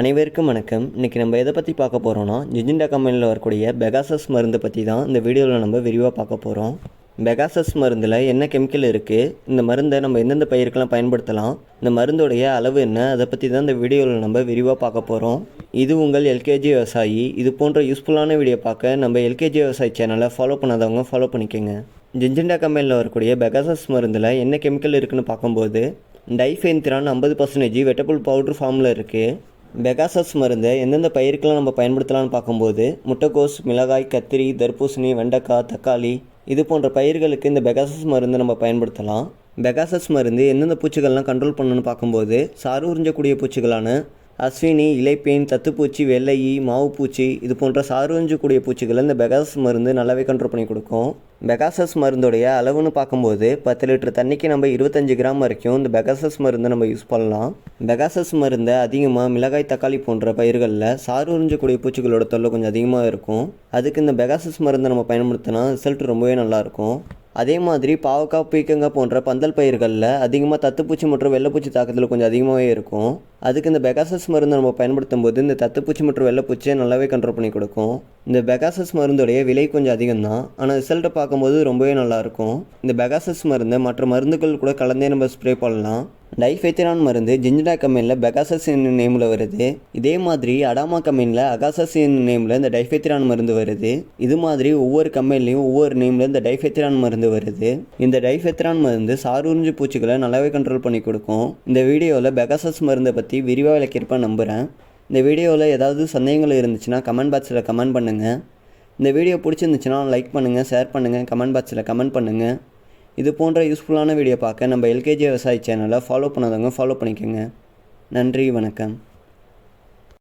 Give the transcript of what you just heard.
அனைவருக்கும் வணக்கம். இன்றைக்கி நம்ம எதை பற்றி பார்க்க போகிறோன்னா ஜிஜிண்டா கம்பெனியில் வரக்கூடிய பெகாசஸ் மருந்து பற்றி தான் இந்த வீடியோவில் நம்ம விரிவாக பார்க்க போகிறோம் பெகாசஸ் மருந்தில் என்ன கெமிக்கல் இருக்குது இந்த மருந்தை நம்ம எந்தெந்த பயிருக்கெல்லாம் பயன்படுத்தலாம் இந்த மருந்தோடைய அளவு என்ன அதை பற்றி தான் இந்த வீடியோவில் நம்ம விரிவாக பார்க்க போகிறோம் இது உங்கள் எல்கேஜி விவசாயி. இது போன்ற யூஸ்ஃபுல்லான வீடியோ பார்க்க நம்ம எல்கேஜி விவசாயி சேனலை ஃபாலோ பண்ணாதவங்க ஃபாலோ பண்ணிக்கோங்க. ஜிஞ்சிண்டா கம்பெனியில் வரக்கூடிய பெகாசஸ் மருந்தில் என்ன கெமிக்கல் இருக்குதுன்னு பார்க்கும்போது டைஃபென்திரான் ஐம்பது பர்சன்டேஜ் வெட்டபுள் பவுடர் ஃபார்மில் இருக்குது பெகாசஸ் மருந்தை எந்தெந்த பயிருக்கெல்லாம் நம்ம பயன்படுத்தலாம்னு பார்க்கும்போது முட்டைக்கோஸ் மிளகாய் கத்திரி தர்பூசணி வெண்டைக்காய் தக்காளி இது போன்ற பயிர்களுக்கு இந்த பெகாசஸ் மருந்தை நம்ம பயன்படுத்தலாம். பெகாசஸ் மருந்து எந்தெந்த பூச்சிகள்லாம் கண்ட்ரோல் பண்ணணும்னு பார்க்கும்போது சாறு உறிஞ்சக்கூடிய பூச்சிகளான அஸ்வினி இலைப்பேன் தத்துப்பூச்சி வெள்ளையி மாவுப்பூச்சி இது போன்ற சார்வஞ்சக்கூடிய பூச்சிகளை இந்த பெகாசஸ் மருந்து நல்லாவே கண்ட்ரோல் பண்ணி கொடுக்கும். பெகாசஸ் மருந்துடைய அளவுன்னு பார்க்கும்போது பத்து லிட்டர் தண்ணிக்கு நம்ம இருபத்தஞ்சு கிராம் வரைக்கும் இந்த பெகாசஸ் மருந்தை நம்ம யூஸ் பண்ணலாம். பெகாசஸ் மருந்தை அதிகமாக மிளகாய் தக்காளி போன்ற பயிர்களில் சாறு உறிஞ்சக்கூடிய பூச்சிகளோட தொல்லை கொஞ்சம் அதிகமாக இருக்கும். அதுக்கு இந்த பெகாசஸ் மருந்தை நம்ம பயன்படுத்தினா ரிசல்ட் ரொம்பவே நல்லாயிருக்கும் அதே மாதிரி பாவக்காய் பீக்கங்காய் போன்ற பந்தல் பயிர்களில் அதிகமாக தத்துப்பூச்சி மற்றும் வெள்ளைப்பூச்சி தாக்குதல் கொஞ்சம் அதிகமாகவே இருக்கும். அதுக்கு இந்த பெகாசஸ் மருந்து நம்ம பயன்படுத்தும் போது இந்த தத்துப்பூச்சி மற்றும் வெள்ளைப்பூச்சியை நல்லாவே கண்ட்ரோல் பண்ணி கொடுக்கும். இந்த பெகாசஸ் மருந்துடைய விலை கொஞ்சம் அதிகம் தான் ஆனால் ரிசல்ட்டை பார்க்கும்போது ரொம்பவே நல்லாயிருக்கும் இந்த பெகாசஸ் மருந்தை மற்ற மருந்துகள் கூட கலந்தே நம்ம ஸ்ப்ரே பண்ணலாம். டைஃபெத்திரான் மருந்து ஜிஞ்சிடா கம்பெனியில் பெகாசஸ் என்னும் நேமில் வருது. இதே மாதிரி அடாமா கம்பெனியில் அகாசஸ் என்னும் நேமில் இந்த டைஃபெத்திரான் மருந்து வருது. இது மாதிரி ஒவ்வொரு கம்பெனிலையும் ஒவ்வொரு நேமில் இந்த டைஃபெத்திரான் மருந்து வருது. இந்த டைஃபெத்திரான் மருந்து சாரூர்ஞ்சு பூச்சிகளை நல்லாவே கண்ட்ரோல் பண்ணி கொடுக்கும். இந்த வீடியோவில் பெகாசஸ் மருந்தை பற்றி விரிவாக விளக்கியிருப்பேன் நம்புகிறேன் இந்த வீடியோவில் ஏதாவது சந்தேகங்கள் இருந்துச்சுன்னா கமெண்ட் பாக்ஸில் கமெண்ட் பண்ணுங்கள் இந்த வீடியோ பிடிச்சிருந்துச்சுன்னா லைக் பண்ணுங்கள் ஷேர் பண்ணுங்கள் கமெண்ட் பாக்ஸில் கமெண்ட் பண்ணுங்கள் இது போன்ற யூஸ்ஃபுல்லான வீடியோ பார்க்க நம்ம எல்கேஜி விவசாயி சேனலை ஃபாலோ பண்ணாதவங்க ஃபாலோ பண்ணிக்கோங்க. நன்றி வணக்கம்.